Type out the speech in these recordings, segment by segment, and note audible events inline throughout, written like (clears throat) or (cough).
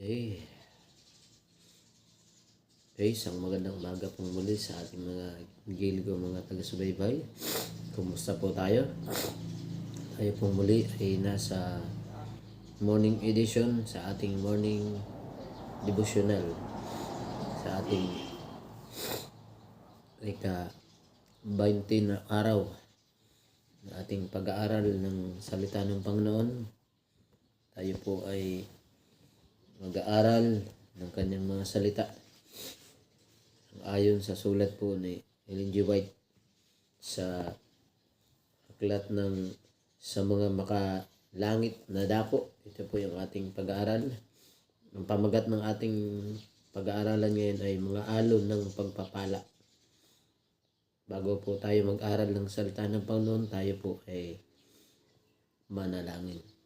Okay. Okay, isang magandang umaga pong muli sa ating mga gilid mga taga-subaybay. Kumusta po tayo? Tayo pong muli ay nasa morning edition sa ating morning devotional sa ating ika 20 na araw ng ating pag-aaral ng salita ng Panginoon. Tayo po ay mag-aaral ng kanyang mga salita. Ayon sa sulat po ni Ellen G. White sa aklat ng sa mga makalangit na dako. Ito po yung ating pag-aaral. Ang pamagat ng ating pag-aaralan ngayon ay mga alon ng pagpapala. Bago po tayo mag-aral ng salita ng Panginoon, tayo po ay manalangin.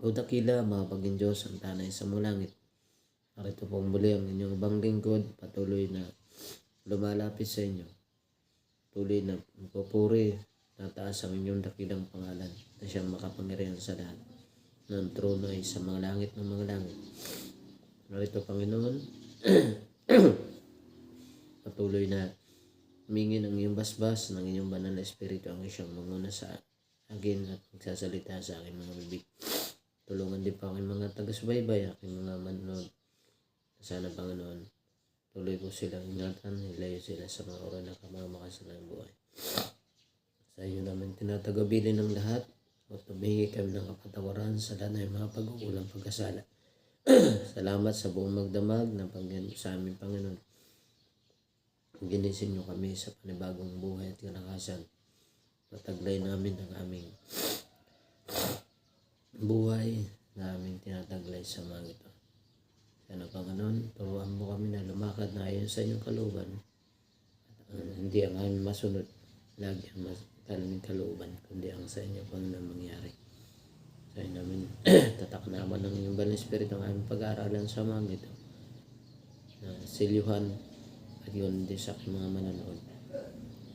O dakila, mga paging Diyos, ang tanay sa mulangit. Narito po muli ang inyong ibang lingkod, patuloy na lumalapit sa inyo. Tuloy na pupuri, nataas ang inyong dakilang pangalan na siyang makapangyarihan sa lahat. Ng trono ay sa mga langit ng mga langit. Narito, Panginoon, (clears throat) patuloy na humingi ng iyong basbas ng inyong banal na espiritu ang siyang manguna sa akin at magsasalita sa aking mga bibig. Tulungan din pa aking mga taga-subaybay, aking mga manonood. Sana Panginoon, tuloy ko silang ingatan, ilayo sila sa mga oras na kamamakasan ng buhay. Sa iyo namin tinatagabilin ng lahat at tumingi kami ng kapatawaran sa lahat ng mga pag-uulang pagkasala. (clears throat) Salamat sa buong magdamag na pagyan sa aming Panginoon. Ginising niyo kami sa panibagong buhay at kalakasan. Mataglay namin ang aming buhay na aming tinataglay sa mga ito. Sana Panginoon, turuan mo kami na lumakad na ayon sa inyong kalooban. Uh, hindi ang aming masunod, lagi ang mas kalaming kalooban, kundi ang sa inyo Panginoon mangyari. Sa inyo namin (clears throat) tatak naman ng inyong banal espiritu ang aming pag-aaralan sa mga ito. Na silyuhan at yun din sa aking mga manonood.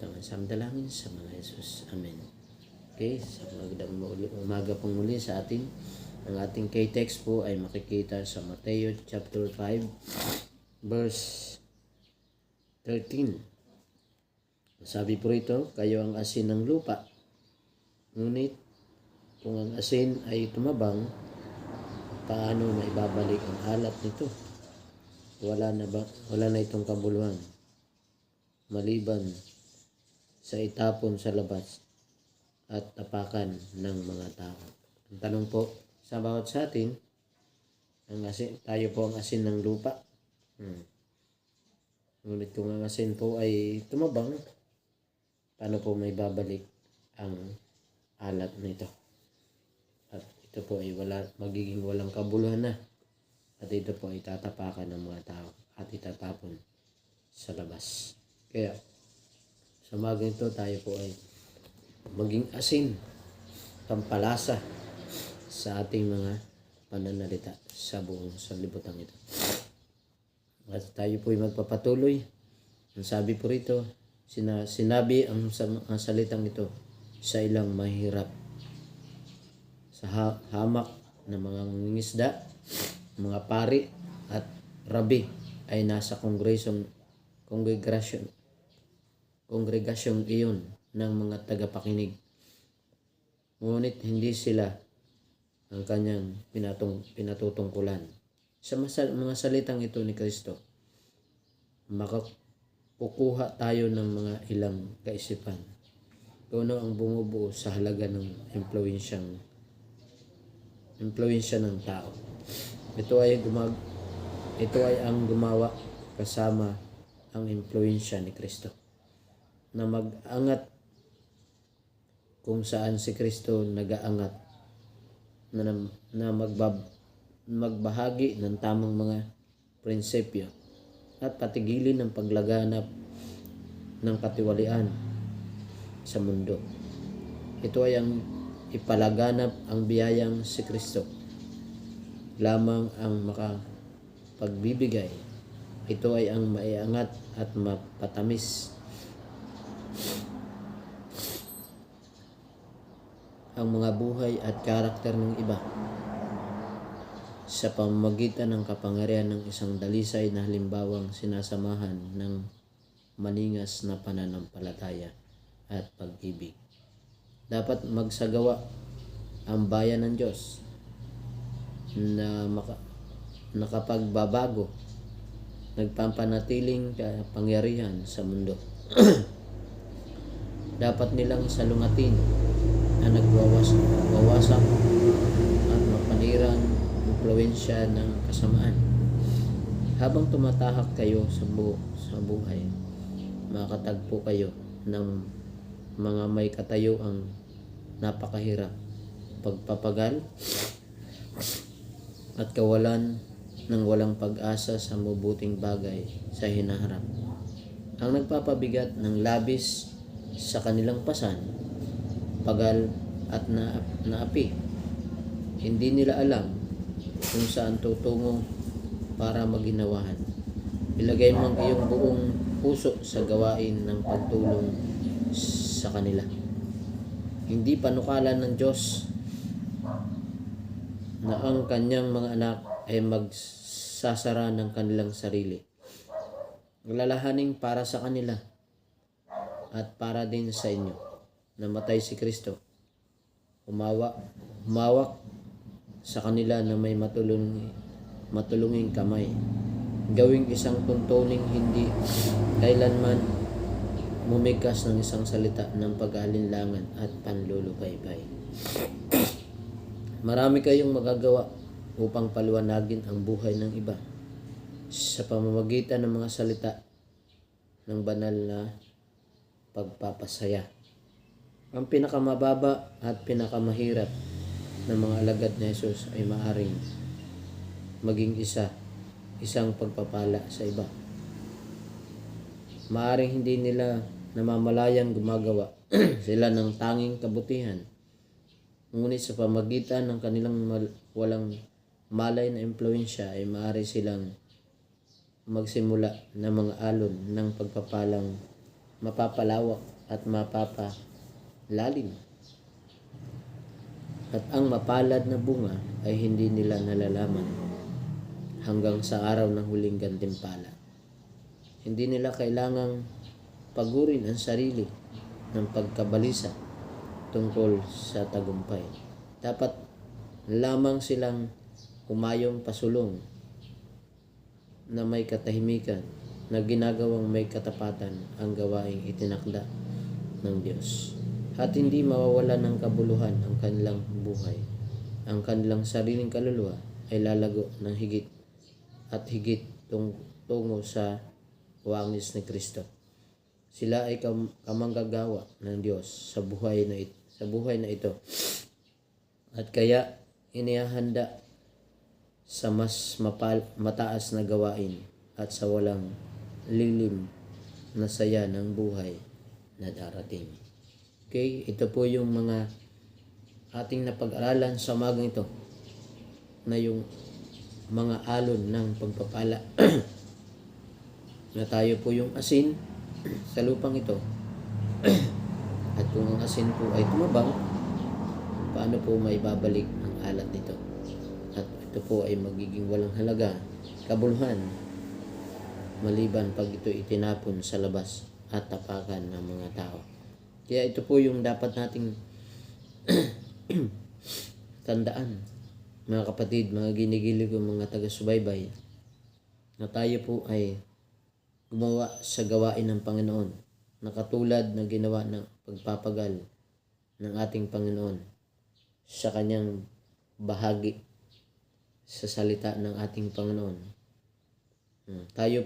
Tangan sa dalangin sa mga Jesus. Amen. Okay, sa magandang umaga pong muli sa atin. Ang ating K-text po ay makikita sa Mateo chapter 5 verse 13. Sabi po rito, kayo ang asin ng lupa. Ngunit kung ang asin ay tumabang, paano maibabalik ang alat nito? Wala na ba wala na itong kabuluhan. Maliban sa itapon sa labas at tapakan ng mga tao. Ang tanong po sa bawat sa atin, ang asin, tayo po ang asin ng lupa. Hmm. Ngunit kung ang asin po ay tumabang, paano po may babalik ang alat nito? At ito po ay wala, magiging walang kabuluhan na. At ito po ay tatapakan ng mga tao at itatapon sa labas. Kaya, sa umaga ito tayo po ay maging asin, pampalasa sa ating mga pananalita sa buong sanlibutan ito. At tayo po ay magpapatuloy. Ang sabi po rito, sina, sinabi ang, ang salitang ito sa ilang mahirap sa ha- hamak ng mga mangingisda, mga pari at rabi ay nasa kongresong kongregasyon kongregasyong iyon ng mga tagapakinig. Ngunit hindi sila ang kanyang pinatong, pinatutungkulan. Sa masal, mga salitang ito ni Kristo, makakukuha tayo ng mga ilang kaisipan. Kung ano ang bumubuo sa halaga ng impluensyang impluensya ng tao. Ito ay gumag ito ay ang gumawa kasama ang impluensya ni Kristo na mag-angat kung saan si Kristo nag-aangat na, na magbab, magbahagi ng tamang mga prinsipyo at patigilin ng paglaganap ng katiwalian sa mundo. Ito ay ang ipalaganap ang biyayang si Kristo. Lamang ang makapagbibigay. Ito ay ang maiangat at mapatamis ang mga buhay at karakter ng iba. sa pamamagitan ng kapangyarihan ng isang dalisay na halimbawang sinasamahan ng maningas na pananampalataya at pag-ibig. Dapat magsagawa ang bayan ng Diyos na maka, nakapagbabago, nagpampanatiling kapangyarihan sa mundo. (clears throat) Dapat nilang salungatin na nagwawasak wawasak at mapanirang impluensya ng kasamaan. Habang tumatahak kayo sa, bu sa buhay, makakatagpo kayo ng mga may katayuang napakahirap, pagpapagal, at kawalan ng walang pag-asa sa mabuting bagay sa hinaharap. Ang nagpapabigat ng labis sa kanilang pasan, pagal at na, naapi. Hindi nila alam kung saan tutungo para maginawahan. Ilagay mo ang iyong buong puso sa gawain ng pagtulong sa kanila. Hindi panukalan ng Diyos na ang kanyang mga anak ay magsasara ng kanilang sarili. Lalahaning para sa kanila at para din sa inyo. Namatay si Kristo. Umawa, humawak sa kanila na may matulung, matulunging kamay. Gawing isang tuntuning hindi kailanman mumigkas ng isang salita ng pag-alinlangan at panlulubaybay. Marami kayong magagawa upang paliwanagin ang buhay ng iba sa pamamagitan ng mga salita ng banal na pagpapasaya. Ang pinakamababa at pinakamahirap ng mga alagad ni Jesus ay maaring maging isa, isang pagpapala sa iba. Maaring hindi nila namamalayang gumagawa (clears throat) sila ng tanging kabutihan. Ngunit sa pamagitan ng kanilang mal- walang malay na impluensya ay maaari silang magsimula ng mga alon ng pagpapalang mapapalawak at mapapalalim. At ang mapalad na bunga ay hindi nila nalalaman hanggang sa araw ng huling gantimpala. Hindi nila kailangang pagurin ang sarili ng pagkabalisa tungkol sa tagumpay. Dapat lamang silang humayong pasulong na may katahimikan na ginagawang may katapatan ang gawaing itinakda ng Diyos. At hindi mawawala ng kabuluhan ang kanilang buhay. Ang kanilang sariling kaluluwa ay lalago ng higit at higit tung tungo sa wangis ni Kristo. Sila ay kam- kamanggagawa ng Diyos sa buhay na ito, sa buhay na ito. At kaya inihahanda sa mas mapal, mataas na gawain at sa walang lilim na saya ng buhay na darating. Okay, ito po yung mga ating napag-aralan sa umagang ito na yung mga alon ng pagpapala. (clears throat) Na tayo po yung asin (clears throat) sa lupang ito. (clears throat) At kung ang asin po ay tumabang paano po may babalik ang alat nito? At ito po ay magiging walang halaga kabuluhan maliban pag ito itinapon sa labas at tapakan ng mga tao kaya ito po yung dapat nating (clears throat) tandaan mga kapatid, mga ginigilig ko mga taga-subaybay na tayo po ay gumawa sa gawain ng Panginoon na katulad na ginawa ng pagpapagal ng ating Panginoon sa kanyang bahagi sa salita ng ating Panginoon. Hmm, Tayo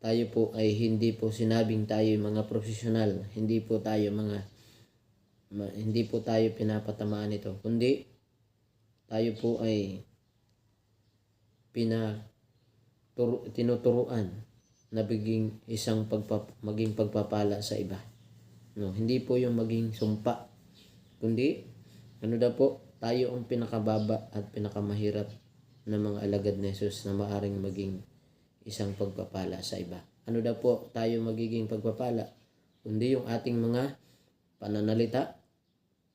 tayo po ay hindi po sinabing tayo ay mga profesional, hindi po tayo mga ma- hindi po tayo pinapatamaan ito, kundi tayo po ay pina turu, tinuturuan na biging isang pagpa, maging pagpapala sa iba. No, hindi po yung maging sumpa, kundi ano daw po, tayo ang pinakababa at pinakamahirap na mga alagad ni Jesus na maaring maging isang pagpapala sa iba. Ano daw po tayo magiging pagpapala? Kundi yung ating mga pananalita,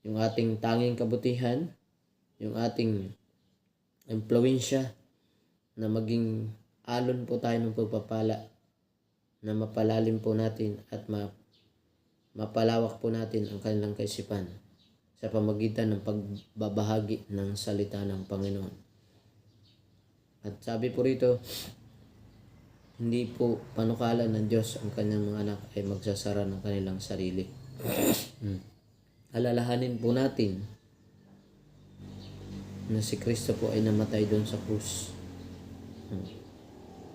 yung ating tanging kabutihan, yung ating impluensya na maging alon po tayo ng pagpapala na mapalalim po natin at ma mapalawak po natin ang kanilang kaisipan sa pamagitan ng pagbabahagi ng salita ng Panginoon. At sabi po rito, hindi po panukala ng Diyos ang kanyang mga anak ay magsasara ng kanilang sarili. Hmm. Alalahanin po natin na si Kristo po ay namatay doon sa krus. Hmm.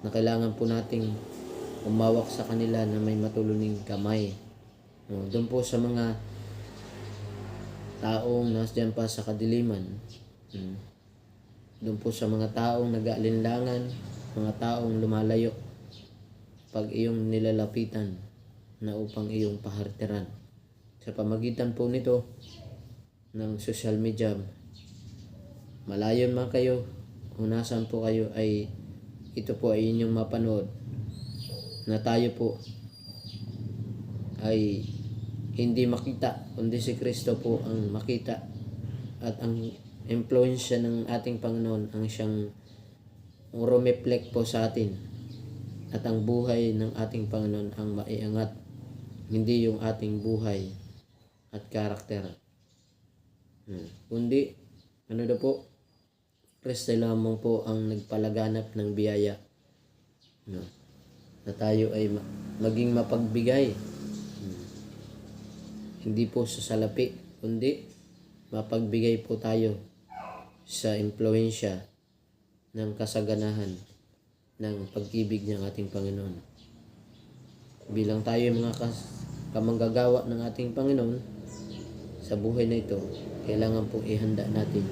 Na kailangan po nating umawak sa kanila na may matuluning kamay. Hmm. Doon po sa mga taong nasdyan pa sa kadiliman. Hmm. Doon po sa mga taong nag-aalinlangan, mga taong lumalayo pag iyong nilalapitan na upang iyong paharteran. Sa pamagitan po nito ng social media, malayo man kayo, kung nasaan po kayo ay ito po ay inyong mapanood na tayo po ay hindi makita kundi si Kristo po ang makita at ang impluensya ng ating Panginoon ang siyang rumeflect po sa atin at ang buhay ng ating Panginoon ang maiangat hindi yung ating buhay at karakter hmm. kundi ano daw po Kristo lamang po ang nagpalaganap ng biyaya no? na tayo ay ma- maging mapagbigay Hmm. hindi po sa salapi kundi mapagbigay po tayo sa impluensya ng kasaganahan ng pag-ibig ng ating Panginoon. Bilang tayo yung mga kas- kamanggagawa ng ating Panginoon sa buhay na ito, kailangan po ihanda natin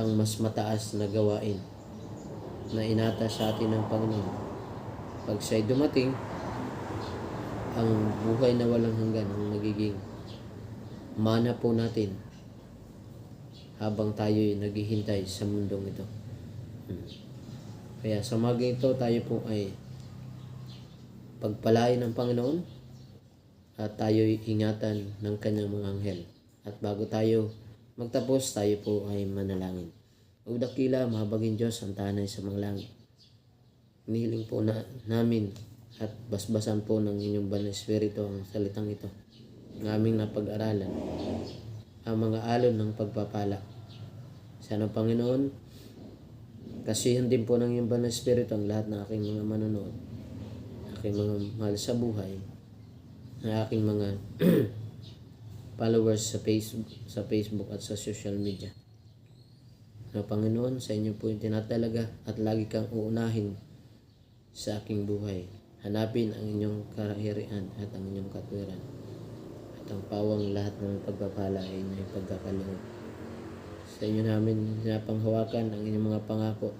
ang mas mataas na gawain na inata sa atin ng Panginoon. Pag siya'y dumating, ang buhay na walang hanggan ang magiging mana po natin habang tayo'y naghihintay sa mundong ito. Hmm. Kaya sa mga ito tayo po ay pagpalain ng Panginoon at tayo'y ingatan ng kanyang mga anghel. At bago tayo magtapos, tayo po ay manalangin. O dakila, mahabagin Diyos ang tanay sa mga langit. Inihiling po na, namin at basbasan po ng inyong banal na espiritu ang salitang ito. Ng aming napag-aralan. Ang mga alon ng pagpapala. Sana Panginoon, kasihan din po ng iyong banal na espiritu ang lahat ng aking mga manonood. Aking mga mahal sa buhay. Ang aking mga (clears throat) followers sa Facebook, sa Facebook at sa social media. Na Panginoon, sa inyo po yung tinatalaga at lagi kang uunahin sa aking buhay. Hanapin ang inyong karahirian at ang inyong katwiran. At ang pawang lahat ng pagpapala ay inyong pagkakaloob. Sa inyo namin pinapanghawakan ang inyong mga pangako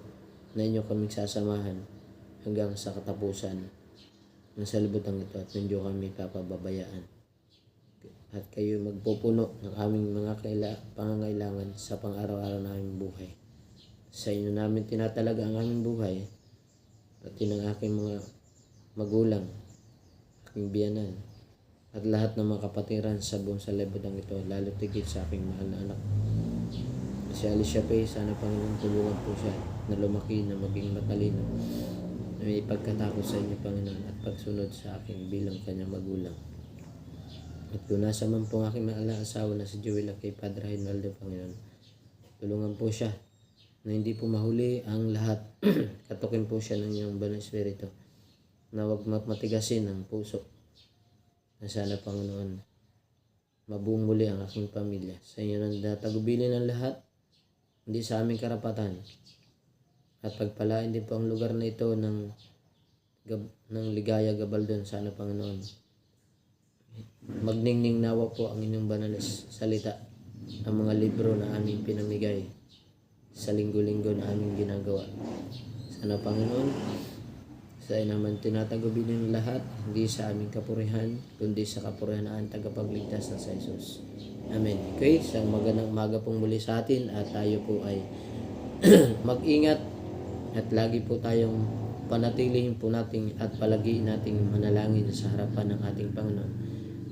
na inyo kaming sasamahan hanggang sa katapusan ng salibutang ito at hindi kami papababayaan. At kayo magpupuno ng aming mga kaila, pangangailangan sa pang-araw-araw naming buhay. Sa inyo namin tinatalaga ang aming buhay pati ng aking mga magulang, aking biyanan, at lahat ng mga kapatiran sa buong salibutang ito, lalo tigit sa aking mahal na anak. Si Alicia Pay, sana Panginoon tulungan po siya na lumaki na maging matalino na may pagkatakot sa inyo Panginoon at pagsunod sa akin bilang kanyang magulang. At kung nasa man po aking mahal na si Joel kay Padre Hinaldo Panginoon, tulungan po siya na hindi po mahuli ang lahat. (clears throat) Katukin po siya ng iyong banal espiritu na huwag matigasin ang puso. Na sana Panginoon, mabuong muli ang aking pamilya. Sa inyo nang tatagubilin ang lahat, hindi sa aming karapatan. At pagpalain din po ang lugar na ito ng, gab, ng ligaya gabaldon sana Panginoon. Magningning nawa po ang inyong banal na salita, ang mga libro na aming pinamigay sa linggo-linggo na aming ginagawa. Sana Panginoon, sa iyo naman tinatagubin ng lahat, hindi sa aming kapurihan, kundi sa kapurihan ng tagapagligtas na sa Jesus. Amen. Okay, isang magandang umaga pong muli sa atin at tayo po ay (clears throat) mag-ingat at lagi po tayong panatilihin po natin at palagi nating manalangin sa harapan ng ating Panginoon.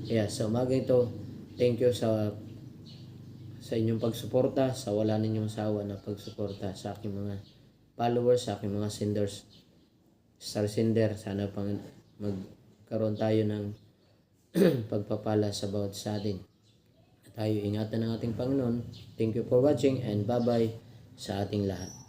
Kaya sa umaga ito, thank you sa sa inyong pagsuporta, sa wala ninyong sawa na pagsuporta sa aking mga followers, sa aking mga senders, star sender. Sana pang magkaroon tayo ng (clears throat) pagpapala sa bawat sa atin. Tayo ingatan ng ating Panginoon. Thank you for watching and bye-bye sa ating lahat.